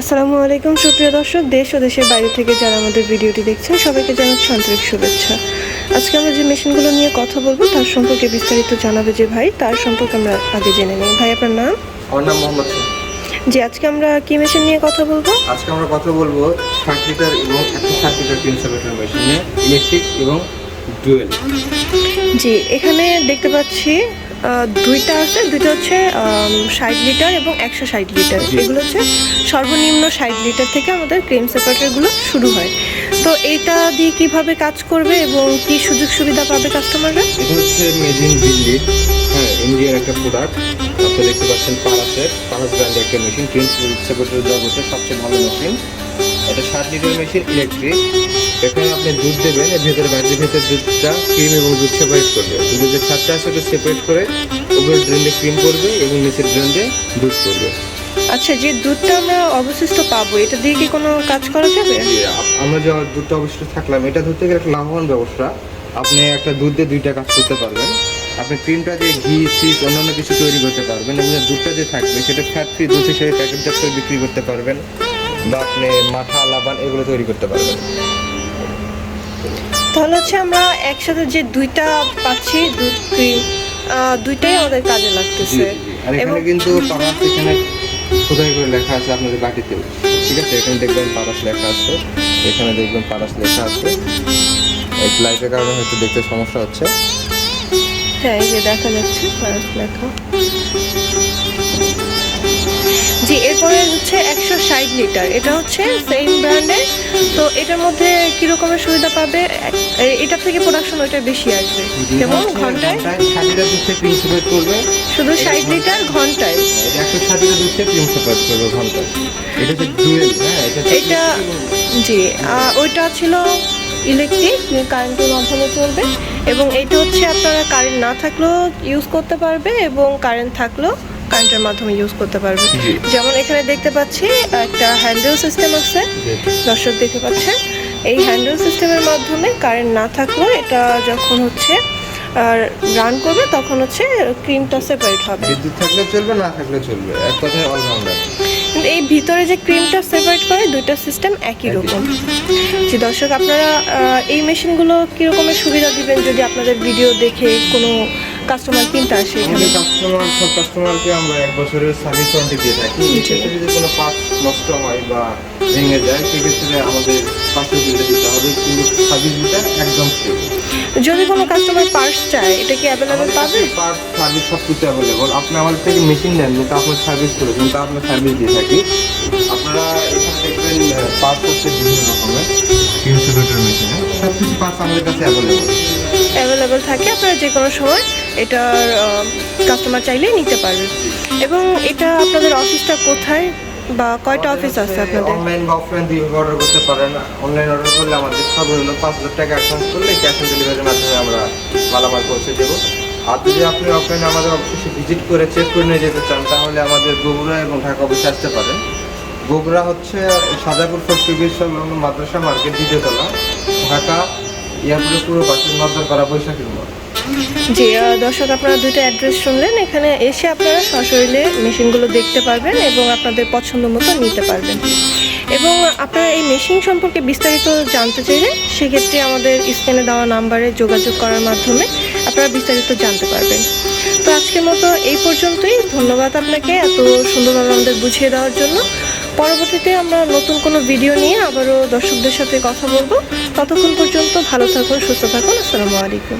আসসালামু আলাইকুম সুপ্রিয় দর্শক। দেশ ও দেশের বাইরে থেকে যারা আমাদের ভিডিওটি দেখছেন সবাইকে জানাচ্ছি আন্তরিক শুভেচ্ছা। আজকে আমরা যে মেশিনগুলো নিয়ে কথা বলব তার সম্পর্কে বিস্তারিত জানাবে যে ভাই তার সম্পর্কে আমরা আগে জেনে নিই ভাই আপনার নাম? আমার নাম মোহাম্মদ জি আজকে আমরা কি মেশিন নিয়ে কথা বলব? আজকে আমরা কথা বলব ষাট লিটার এবং একশো ষাট লিটার মেশিনে ইলেকট্রিক এবং ডুয়েল। জি এখানে দেখতে পাচ্ছি দুইটা আছে দুইটা হচ্ছে ষাট লিটার এবং একশো ষাট লিটার। এগুলো হচ্ছে সর্বনিম্ন ষাট লিটার থেকে আমাদের ক্রিম সেপারেটরগুলো শুরু হয়। তো এটা দিয়ে কীভাবে কাজ করবে এবং কি সুযোগ সুবিধা পাবে কাস্টমাররা এটা হচ্ছে মেড ইন দিল্লি হ্যাঁ ইন্ডিয়ার একটা প্রোডাক্ট আপনি দেখতে পাচ্ছেন পারাসের পারাস ব্র্যান্ডের একটা মেশিন ক্রিম কিনসেভেটর জগতের সবচেয়ে ভালো মেশিন এটা ষাট লিটার মেশিন ইলেকট্রিক এখানে আপনি দুধ দেবেন এর ভেতরে বাটির ভেতরে দুধটা ক্রিম এবং দুধ সেপারেট করবে। দুধের যে ছাদটা আছে ওটা সেপারেট করে উপরের ড্রেনে ক্রিম করবে এবং নিচের ড্রেনে দুধ করবে। আচ্ছা যে দুধটা আমরা অবশিষ্ট পাবো এটা দিয়ে কি কোনো কাজ করা যাবে? আমরা যে দুধটা অবশিষ্ট থাকলাম এটা ধরতে গেলে একটা লাভবান ব্যবসা। আপনি একটা দুধ দিয়ে দুইটা কাজ করতে পারবেন। আপনি ক্রিমটা দিয়ে ঘি চিজ অন্যান্য কিছু তৈরি করতে পারবেন এবং দুধটা যে থাকবে সেটা ফ্যাট ফ্রি দুধ হিসেবে প্যাকেটজাত করে বিক্রি করতে পারবেন। বা আপনি মাঠা লাবান এগুলো তৈরি করতে পারবেন তাহলে হচ্ছে আমরা একসাথে যে দুইটা পাচ্ছি ক্রিম দুইটাই আমাদের কাজে লাগতেছে। আর এখানে কিন্তু পারাস এখানে খোদাই করে লেখা আছে আপনাদের বাটিতেও ঠিক আছে এখানে দেখবেন পারাস লেখা আছে। এখানে দেখবেন পারাস লেখা আছে। এই লাইটের কারণে হয়তো দেখতে সমস্যা হচ্ছে। হ্যাঁ এই যে দেখা যাচ্ছে পারস লেখা। ষাট লিটার। এটা হচ্ছে সেম ব্র্যান্ডের তো এটার মধ্যে কি রকমের সুবিধা পাবে? এক- এ- এটার থেকে প্রোডাকশন ওইটা বেশি আসবে। যেমন ঘন্টায় শুধু ষাট লিটার ঘন্টায়। এটা এটা হ্যাঁ এটা এটা জি ওইটা ছিল ইলেকট্রিক কারেন্টের মাধ্যমে চলবে। এবং এটা হচ্ছে আপনারা কারেন্ট না থাকলেও ইউজ করতে পারবে এবং কারেন্ট থাকলেও কারেন্টের মাধ্যমে ইউজ করতে পারবে। যেমন এখানে দেখতে পাচ্ছি একটা হ্যান্ডেল সিস্টেম আছে। দর্শক দেখতে পাচ্ছেন? এই হ্যান্ডেল সিস্টেমের মাধ্যমে কারেন্ট না থাকলেও এটা যখন হচ্ছে আর রান করবে তখন হচ্ছে ক্রিমটা সেপারেট হবে। বিদ্যুৎ থাকলে চলবে না থাকলে চলবে? এক কথায় অলরাউন্ডার কিন্তু এই ভিতরে যে ক্রিমটা সেপারেট করে দুইটা সিস্টেম একই রকম। যে দর্শক আপনারা এই মেশিনগুলো কীরকমের সুবিধা দিবেন? যদি আপনাদের ভিডিও দেখে কোনো কাস্টমার কিনতে আসে এখানে কাস্টমার সব কাস্টমারকে আমরা এক বছরের সার্ভিস ওয়ারেন্টি দিয়ে থাকি। যদি কোনো পার্ট নষ্ট হয় বা ভেঙে যায় সেক্ষেত্রে আমাদের পাঁচশো বিলটা দিতে হবে কিন্তু সার্ভিস বিলটা একদম ফ্রি যদি কোনো কাস্টমার পার্স চায় এটা কি অ্যাভেলেবেল পাবে? পার্ট সার্ভিস সব কিছু অ্যাভেলেবল আপনি আমাদের থেকে মেশিন নেন যেটা আপনার সার্ভিস করেছেন তা আপনার সার্ভিস দিয়ে থাকি। আপনারা এখানে দেখবেন পার্ট হচ্ছে বিভিন্ন রকমের। মেশিনে সব কিছু পার্টস আমাদের কাছে অ্যাভেলেবল অ্যাভেলেবেল থাকে আপনারা যে কোনো সময় এটার কাস্টমার চাইলেই নিতে পারবেন। এবং এটা আপনাদের অফিসটা কোথায় বা কয়টা অফিস আছে আপনাদের? অনলাইন বা অফলাইন দুইভাবে অর্ডার করতে পারেন। অনলাইন অর্ডার করলে আমাদের সর্বনিম্ন পাঁচ হাজার টাকা অ্যাডভান্স করলে ক্যাশ অন ডেলিভারির মাধ্যমে আমরা মালামাল পৌঁছে দেবো। আর যদি আপনি অফলাইনে আমাদের অফিসে ভিজিট করে চেক করে নিয়ে যেতে চান তাহলে আমাদের বগুড়া এবং ঢাকা অফিসে আসতে পারেন। বগুড়া হচ্ছে সাজাপুর ফোর্টি মাদ্রাসা মার্কেট দ্বিতীয়তলা ঢাকা জি দর্শক, আপনারা দুটো অ্যাড্রেস শুনলেন। এখানে এসে আপনারা সশরীরে মেশিনগুলো দেখতে পারবেন এবং আপনাদের পছন্দ মতো নিতে পারবেন। এবং আপনারা এই মেশিন সম্পর্কে বিস্তারিত জানতে চাইলে সেক্ষেত্রে আমাদের স্ক্রিনে দেওয়া নাম্বারে যোগাযোগ করার মাধ্যমে আপনারা বিস্তারিত জানতে পারবেন। তো আজকের মতো এই পর্যন্তই। ধন্যবাদ আপনাকে এত সুন্দরভাবে আমাদের বুঝিয়ে দেওয়ার জন্য। পরবর্তীতে আমরা নতুন কোনো ভিডিও নিয়ে আবারও দর্শকদের সাথে কথা বলব। ততক্ষণ পর্যন্ত ভালো থাকুন, সুস্থ থাকুন, আসসালামু আলাইকুম।